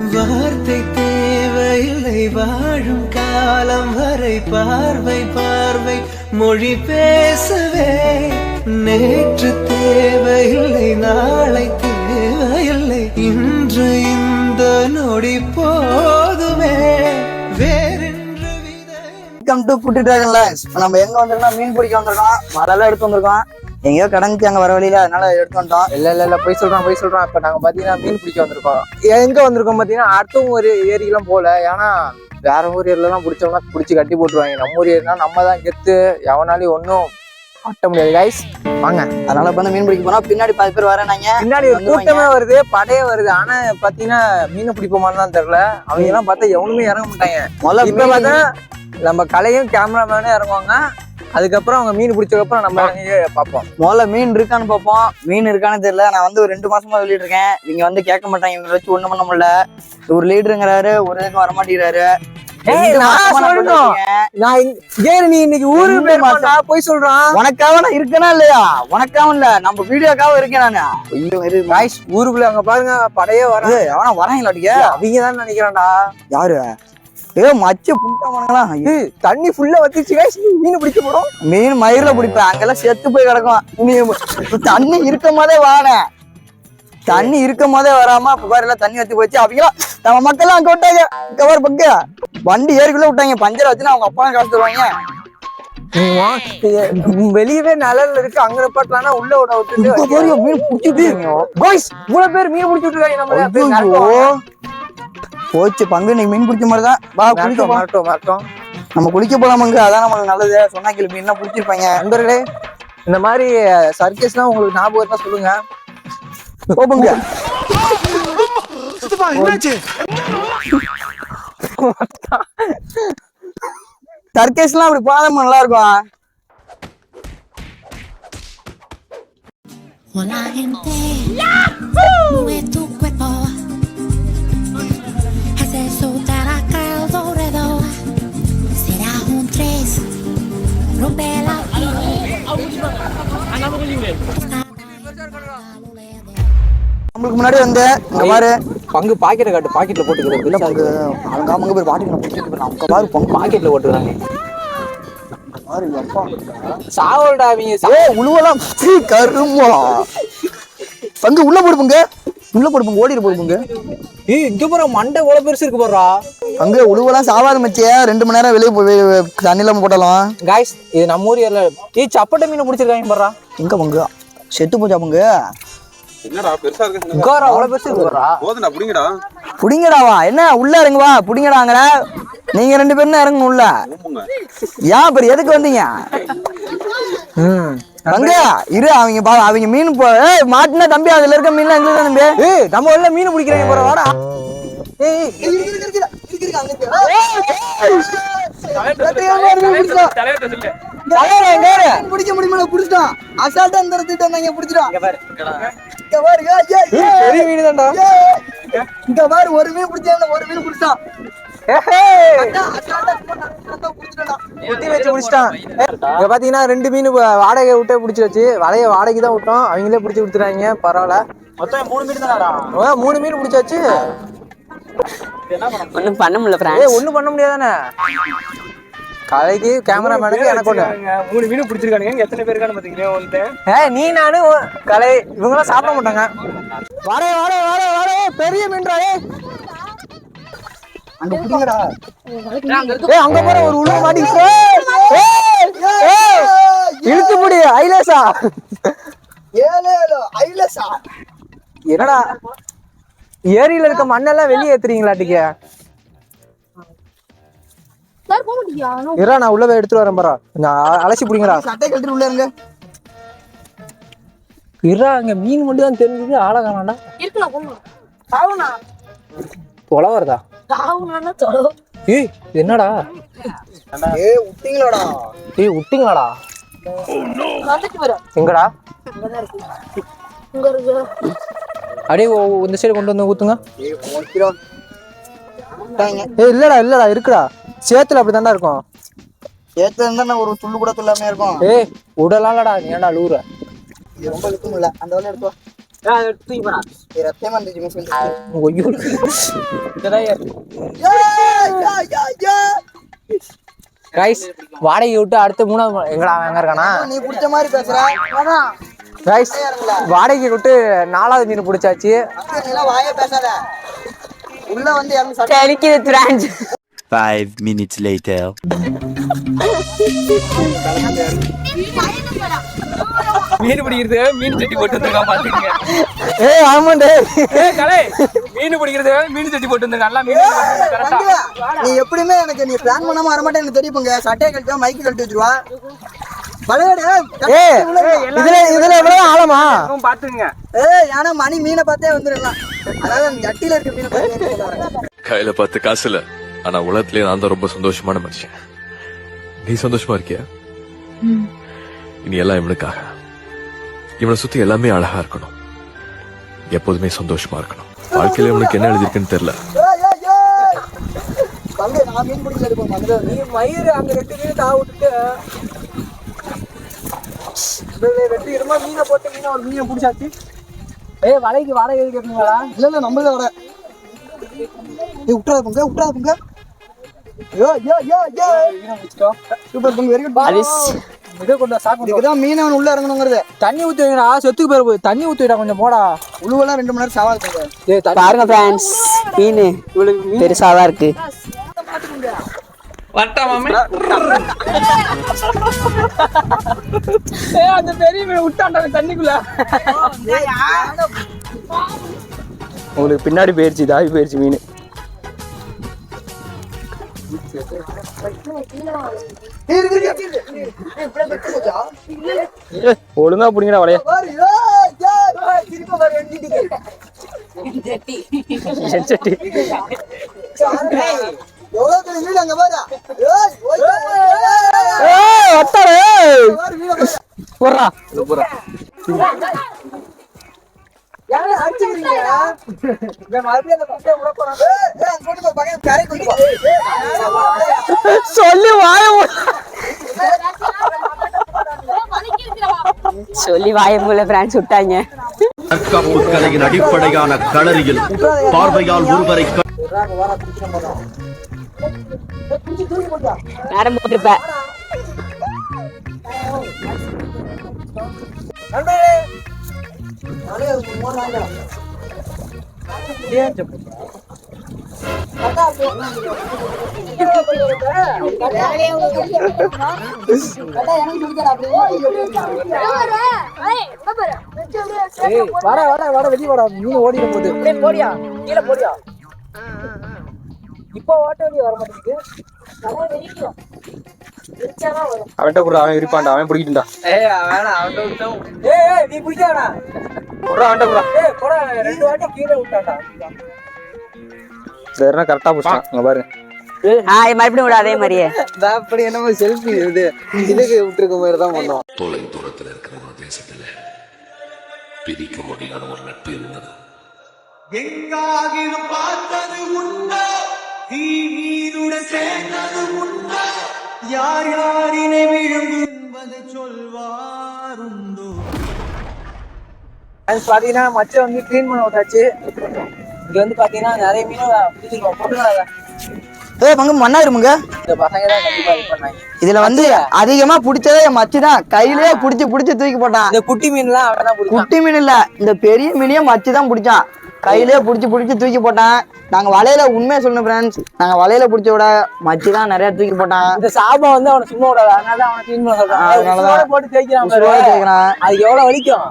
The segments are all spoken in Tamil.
வார்த்தை தேவையில்லை வாழும் காலம் வரை பார்வை பார்வை மொழி பேசவே. நேற்று தேவையில்லை நாளை தேவையில்லை இன்று இந்த நொடி போதுமே. வேறென்று வித. வெல்கம் டு புட்டு டிராகன் நம்ம எங்க வந்திருக்கோம்? மீன் பிடிக்க வந்திருக்கோம். மரெல்லாம் எடுத்து வந்திருக்கோம். எங்கேயோ கடந்துச்சு அங்க வர வழியில அதனால எடுத்து வந்துட்டோம். இல்ல இல்ல இல்ல போய் சொல்றோம் போய் சொல்றோம் இப்ப நாங்க பாத்தீங்கன்னா மீன் பிடிக்க வந்திருக்கோம். எங்க வந்திருக்கோம் பாத்தீங்கன்னா அடுத்தவங்க ஒரு ஏரிக்கெல்லாம் போல. ஏன்னா வேற ஊர் ஏரியில எல்லாம் பிடிச்சோம்னா பிடிச்சி கட்டி போட்டுருவாங்க. நம்ம ஊர் ஏரினா நம்ம தான் கெத்து. எவனாலையும் ஒன்றும் மாட்ட முடியாது. கைஸ் வாங்க. அதனால இப்ப மீன் பிடிக்க போனா பின்னாடி பாதி பேர் வரேனாங்க பின்னாடி ஒரு. கூட்டமே வருது படையே வருது. ஆனா பாத்தீங்கன்னா மீன் பிடிப்போமான்னு தான் தெரியல. அவங்க எல்லாம் பார்த்தா எவனுமே இறங்க மாட்டாங்க. முதல்ல இப்ப பார்த்தா நம்ம கலையும் கேமராமேனும் இறங்குவாங்க. அதுக்கப்புறம் அவங்க மீன் பிடிச்சதுக்கப்புறம் நம்ம இறங்கி பார்ப்போம். முதல்ல மீன் இருக்கான்னு பார்ப்போம். மீன் இருக்கான்னு தெரியல. நான் வந்து ஒரு ரெண்டு மாசமா வெளியிட்டு இருக்கேன் இவங்க வந்து கேட்க மாட்டாங்க. இவங்க வச்சு ஒண்ணும் பண்ண முடியல. ஒரு லீடருங்கிறாரு ஒரு இதுக்கும் வர மாட்டேங்கிறாரு இருக்கேன். இல்லையா? உனக்காக இல்ல. நம்ம வீடியோக்காக இருக்கேன் நானு. ஊருக்குள்ள அங்க பாருங்க. படையே வர ஏய், எவனா வராங்களாட்டிக்க அவங்க தான் நினைக்கிறான்டா. யாரு? ஏ மச்ச புண்டவனுங்களா ஏய், தண்ணி ஃபுல்லா வத்திச்சு guys. மீன் பிடிக்க போறோம். மீன் மயிரில பிடிப்பேன். அங்கெல்லாம் செத்து போய் கிடக்கும் நீ தண்ணி இருக்கும் போதே வானே. தண்ணி இருக்கும் போதே வராம பாரு எல்லாம் தண்ணி வத்தி போச்சு. அவங்க நம்ம மக்கள் அங்க விட்டாங்க. கவர் பக்க. வண்டி ஏறிக்குள்ள விட்டாங்க. பஞ்சர் வச்சுன்னா அவங்க அப்பா காசு தருவாங்க நீ வா. ஏ, வெளியவே நிழல்ல இருக்கு. அங்க நிப்பாட்டலாம்னா உள்ள விட பாரு, மீன் பிடிச்சிட்டு. இவ்வளவு பேர் மீன் பிடிச்சி விட்டுருக்காங்க நம்மள. அப்படியே ஐயோ. மிரட்டுவாங்க. போச்சு பங்கு நீ மீன் பிடிச்ச மாதிரி தான். வா குளிக்க போலாம் மிரட்டும், மிரட்டும். நம்ம குளிக்க போலாமாங்க. அதான் நமக்கு நல்லது. சொன்னா கிளி மீன்லாம் பிடிச்சிருப்பாங்க? நண்பர்களே இந்த மாதிரி சர்க்கஸ்லாம் உங்களுக்கு ஞாபகம் இருந்தா சொல்லுங்க. போங்க சர்க்கஸ்லாம் அப்படி பாதம் நல்லா இருக்கும். Hola gente, mueve tu soltar acá el alrededor. Será un tres, rompe la நம்மளுக்கு முன்னாடி வந்து இங்க பாரு. பங்கு பாக்கெட்டை காட்டு பாக்கெட்ல போட்டுக்கிறது இல்ல பங்கு. அவங்க அவங்க பேர் பாட்டிக்கு போயிடலாம் அங்க பாரு பங்கு. பாக்கெட்ல போட்டுக்கிறாங்க. சாவல்டா அவங்க. உழுவலாம். சீ, கருமா. பங்கு உள்ள போடுப்புங்க உள்ள போடுப்புங்க ஓடிட்டு போடுப்புங்க ஏய் இங்க போற மண்டை எவ்வளவு பெருசு இருக்கு போறா அங்க உழுவலாம் சாவாத மச்சிய ரெண்டு மணி நேரம் வெளியே போய் தண்ணி இல்லாம போடலாம் காய்ஸ் இது நம்ம ஊர் ஏரியா ஏய் சப்பட்டை மீன் பிடிச்சிருக்காங்க போறா எங்க பங்கு? செத்து போச்சா பங்கு? என்னடா பெருசா இருக்கு. உட்காரா அவ்வளவு பெருசு இருக்கு போறா போதுடா புடிங்கடா. புடிங்கடாவா? என்ன உள்ள இறங்குவா புடிங்கடாங்கிற நீங்க ரெண்டு பேரும் இறங்கணும் உள்ள. ஏன் அப்புறம் எதுக்கு வந்தீங்க? ம். பங்கு இரு அவங்க பா அவங்க மீன் போ மாட்டினா தம்பி அதுல இருக்க மீன் எங்களுக்கு தான் தம்பி? ஏய் நம்ம ஊர்ல மீன் பிடிக்கிறாங்க போறா வாடா. ஏய்? பிடிக்க முடியுமா? புடிச்சிட்டோம் அசால்ட்டா அந்த இடத்துட்டு வந்தாங்க பிடிச்சிட்டோம் இங்க பாரு. பெரிய மீன் தான்டா. இங்க பாரு ஒரு மீன் பிடிச்சா ஒரு மீன் பிடிச்சான். குத்தி வச்சு பிடிச்சிட்டான் இங்க பாத்தீங்கன்னா ரெண்டு மீன் வாடகை விட்டே பிடிச்சி வச்சு வலைய வாடகைக்கு தான் விட்டோம். அவங்களே பிடிச்சி கொடுத்துறாங்க பரவாயில்ல. மொத்தம் மூணு மீன் தானடா. ஆ, மூணு மீன் பிடிச்சாச்சு ஒன்றும் பண்ண முடியல ஏய் ஒண்ணும் பண்ண முடியாதானே? கலைக்கு கேமராமேனுக்கு எனக்கு ஒண்ணு. மூணு மீன் பிடிச்சிருக்கானுங்க. எத்தனை பேர் இருக்கான்னு ஏய் நீ நானு கலை இவங்கெல்லாம் சாப்பிட மாட்டாங்க. வரே வரே வரே வரே பெரிய மீன்டா ஏய். அங்க பிடிங்கடா. ஏய் அங்க போற ஒரு உள்ள ஏய், இழுத்து முடி ஐலேசா. ஏழு ஏழு ஐலசா. என்னடா? ஏரியில இருக்க மண்ணெல்லாம் வெளியே ஏத்துறீங்களாட்டிக்க? இரா நான் உள்ள போய் எடுத்துட்டு வரேன் பாரா. நான் அலசி பிடிங்கடா. சட்டை கழட்டி உள்ள இருங்க. இரா அங்க மீன் மட்டும் தான் தெரிஞ்சது ஆள காணாண்டா தொலை வருதா ஏய் என்னடா? ஏ விட்டீங்களாடா ஏய் விட்டீங்களாடா எங்கடா? ஓ- இந்த சைடு கொண்டு வந்து ஊத்துங்க. ஏய் இல்லடா இல்லடா இருக்குடா. சேத்துல அப்படிதான்டா இருக்கும். ஏத்த இருந்தா ஒரு துள்ளு கூட துள்ளாம இருக்கும். ஏய் உடலாம்லடா நீ ஏன்டா லூற? ரொம்ப இல்ல அந்த வேலை எடுத்து வா. தூக்கி போடா ரத்தமா இருந்துச்சு மிஸ் ஐயோ இதெல்லாம் ரைஸ் வாடகை விட்டு அடுத்த மூணாவது எங்கடா அவன் எங்க இருக்கானா நீ பிடிச்ச மாதிரி பேசுற. ரைஸ் வாடகை விட்டு நாலாவது மீன் பிடிச்சாச்சு. வாயே பேசாத. உள்ள வந்து சட்டை Five minutes later. மீன் பிடிக்கிறது மீன் சட்டி போட்டு வந்திருக்கான் பாத்துக்கங்க. ஏய் ஆமாண்டே. ஏய், கலை மீன் பிடிக்கிறது மீன் சட்டி போட்டு வந்திருக்கான் நல்லா மீன் கரெக்டா நீ எப்படியுமே எனக்கு நீ பிளான் பண்ணாம வர மாட்டேன் எனக்கு தெரியுங்க சட்டையை கழட்டி மைக்கு கழட்டி வச்சிருவா. பழையடு ஏய் இதுல இதுல எவ்வளவு ஆழமா? பாத்துங்க ஏய் ஆனா மணி மீனை பார்த்தே வந்துடலாம். அதாவது அந்த ஜட்டியில இருக்க மீனை பார்த்தே கையில பத்து காசு இல்ல. ஆனா உலகத்திலேயே நான் தான் ரொம்ப சந்தோஷமான மனுஷன். நீ சந்தோஷமா இருக்கியா? இனி எல்லாம் இவனுக்காக. இவனை சுத்தி எல்லாமே அழகா இருக்கணும். எப்போதுமே சந்தோஷமா இருக்கணும். வாழ்க்கையில இவனுக்கு என்ன எழுதிருக்குன்னு தெரியல. மயிறு அங்க ரெண்டு மீன் தா விட்டுட்டு ரெண்டு இருமா மீனை போட்டு மீனை ஒரு மீனை பிடிச்சாச்சு ஏய் வலைக்கு வாடகை எதுக்கு கேட்குங்களா இல்ல இல்ல நம்மளே வர ஏய். விட்டுறாத பொங்க விட்டுறாத பொங்க யோ யோ யோ யோ சூப்பர் பொங்க வெரி குட் இதை கொண்டு சாப்பிட்டு இதுக்குதான் மீன் அவன் உள்ள இறங்கணுங்கிறது. தண்ணி ஊத்தி வைங்கடா செத்துக்கு போயிரு போய். தண்ணி ஊத்தி விடா கொஞ்சம் போடா. உழுவெல்லாம் ரெண்டு மணி நேரம் சாவாது பாருங்க ஃப்ரெண்ட்ஸ் மீன் பெருசா தான் இருக்கு. அந்த பெரிய மீன் விட்டான்டா தண்ணிக்குள்ள. உங்களுக்கு பின்னாடி போயிருச்சு தாவி போயிருச்சு மீன். ஒழுங்கா பிடிங்கடா வளைய. பாரு அங்க பாரு போடுறா. யாரை அடிச்சுக்கிறீங்க மறுபடியும் அந்த பக்கம் விட போறான் ஏய் ஏய் அங்க கொண்டு போ பக்கம் கரை கொண்டு போ. சொல்லி வாய சொல்லி வாய போல பிரான்ஸ் விட்டாங்க. தற்காப்பு கலையின் அடிப்படையான களரியில் பார்வையால் ஒருவரை நேரம் போட்டிருப்ப. வர வர வர வெளிய வாடா. மீன் ஓடிடும் போது போடியா கீழே போடியா இப்போ ஓட்ட வர மாட்டேங்குது. அவன்கிட்ட கூட அவன் இருப்பான்டா அவன் பிடிக்கிட்டா ஏய் வேணாம் அவன்கிட்ட விட்டோம் ஏய் ஏய் நீ பிடிக்காடா போடுறா அவன்கிட்ட கூட ஏய் போடா ரெண்டு வாட்டி கீழே விட்டான்டா. சரினா கரெக்டா பிடிச்சான் அங்க பாருங்க ஆ மறுபடியும் விட அதே மாதிரியே. அப்படி என்னமோ செல்ஃபி இது. இதுக்கு விட்டுருக்க மாதிரி தான் பண்ணோம். தொலை தூரத்துல இருக்கிற ஒரு தேசத்துல பிரிக்க முடியாத ஒரு நட்பு இருந்தது. எங்காகிலும் பார்த்தது உண்டோ? தீநீருடன் சேர்ந்தது உண்டோ? யார் யாரினை விழுங்கு என்பதை சொல்வாருண்டோ? அது பாத்தீங்கன்னா மச்சை வந்து க்ளீன் பண்ண விட்டாச்சு. இங்க வந்து பாத்தீங்கன்னா நிறைய மீன் பிடிச்சிருக்கோம் போட்டுக்காத ஏய் பங்கு மண்ணா இருமுங்க இந்த பசங்க தான் கண்டிப்பா இது பண்ணாங்க. இதுல வந்து அதிகமா பிடிச்சதே மச்சி தான். கையிலேயே புடிச்சு புடிச்சு தூக்கி போட்டான். இந்த குட்டி மீன்லாம் அவன் தான் குட்டி மீன் இல்ல. இந்த பெரிய மீனையே மச்சி தான் பிடிச்சான். கையிலேயே புடிச்சு புடிச்சு தூக்கி போட்டான். நாங்க வலையில உண்மையை சொல்லணும் ஃப்ரெண்ட்ஸ் நாங்க வலையில பிடிச்ச விட மச்சி தான் நிறைய தூக்கி போட்டான் இந்த சாபம் வந்து அவனை சும்மா விடாது. அதனால தான் அவனை க்ளீன் பண்ண சொல்றான். அதனாலதான். உசுரோட போட்டு தேய்க்கிறான் கேக்குறான் அது எவ்வளவு வலிக்கும்?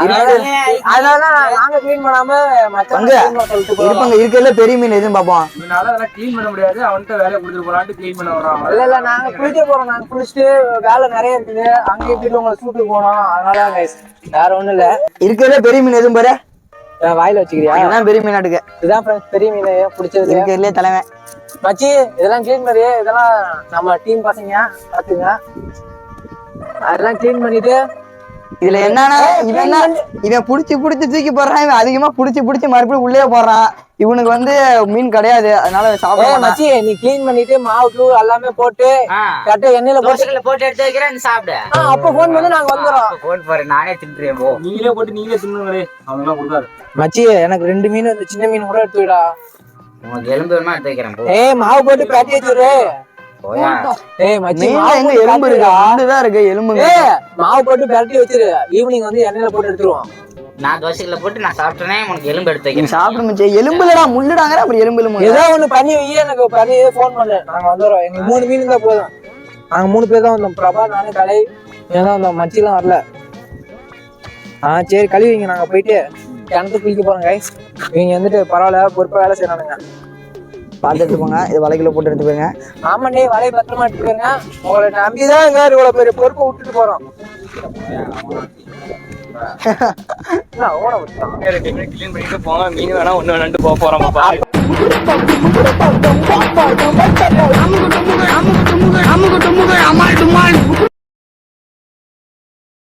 அதனால இருக்கிறதுல பெரிய மீன் எதுவும் அதெல்லாம் க்ளீன் பண்ண முடியாது. அவன்கிட்ட வேலையை கொடுத்துட்டு போலான்ட்டு க்ளீன் பண்ண வரோம் இல்ல இல்ல நாங்க குளிக்க போறோம். நாங்க குளிச்சுட்டு வேலை நிறைய இருக்குது. அங்க இப்படி உங்களை சூட்டு போனோம் அதனால வேற ஒண்ணும் இல்ல. இருக்கிறதுல பெரிய மீன் எதுவும் பாரு. வாயில வச்சுக்கிறியா? இதுதான் பெரிய மீன் அடுக்கு இதுதான் பெரிய மீன். பிடிச்சது? இருக்கிறதுலே தலைவன். மச்சி இதெல்லாம் க்ளீன் பண்ணி இதெல்லாம் நம்ம டீம் பசங்க பாத்துங்க அதெல்லாம் க்ளீன் பண்ணிட்டு இதுல என்னன்னா இவன் என்ன இவன் புடிச்சு புடிச்சு தூக்கி போடுறான் இவன் அதிகமா புடிச்சு புடிச்சு மறுபடியும் உள்ளே போடுறான். இவனுக்கு வந்து மீன் கிடையாது அதனால சாப்பிட. மச்சி நீ க்ளீன் பண்ணிட்டு மாவு தூள் எல்லாமே போட்டு கரெக்டா எண்ணெயில போட்டு போட்டு எடுத்து வைக்கிறேன் நீ சாப்பிடு. அப்ப ஃபோன் பண்ணி நாங்க வந்துடுறோம் போன் பாரு நானே தின்றுவேன் போ. நீங்களே போட்டு நீங்களே தின்னுங்களே அவங்க கொடுக்காது. மச்சி எனக்கு ரெண்டு மீன் இந்த சின்ன மீன் கூட எடுத்து விடா. உனக்கு எலும்பு வேணுமா எடுத்து வைக்கிறேன் போ. ஏய் மாவு போட்டு பேட்டி வச்சுரு எலும்பு இருக்கு? ரெண்டுதான் இருக்கு எலும்புங்க ஏய் மாவு போட்டு பிரட்டி வச்சிரு. ஈவினிங் வந்து எண்ணெயில போட்டு எடுத்துருவோம். நான் தோசைகளை போட்டு நான் சாப்பிட்டேனே உனக்கு எலும்பு எடுத்து நீ வைக்கிறேன் சாப்பிட முடிச்சு எலும்புலடா முள்ளுடாங்கிற அப்படி எலும்பு எலும்பு ஏதோ ஒண்ணு பண்ணி வை எனக்கு பண்ணி ஃபோன் பண்ணு. நாங்க வந்துடுறோம். எங்க மூணு மீன் தான் போதும். நாங்க மூணு பேர் தான் வந்தோம். பிரபா நானு கலை ஏன்னா வந்தோம். மச்சிலாம் வரல. ஆ சரி கழுவிங்க. நாங்க போயிட்டு கிணத்து குளிக்க போறோம் கைஸ் இவங்க வந்துட்டு பரவாயில்ல பொறுப்பா வேலை செய்யறானுங்க பார்த்து எடுத்துக்கோங்க இது வலைக்குள்ள போட்டு எடுத்துக்கோங்க ஆமாண்டே வலையை பத்திரமா எடுத்துக்கோங்க உங்களை நம்பிதான் இங்க இவ்வளவு பெரிய பொறுப்பை விட்டுட்டு போறோம் என்ன, ஓட விட்டுட்டான். க்ளீன் பண்ணிட்டு போங்க மீன் வேணா ஒண்ணு வேணான்ட்டு போக போறோம்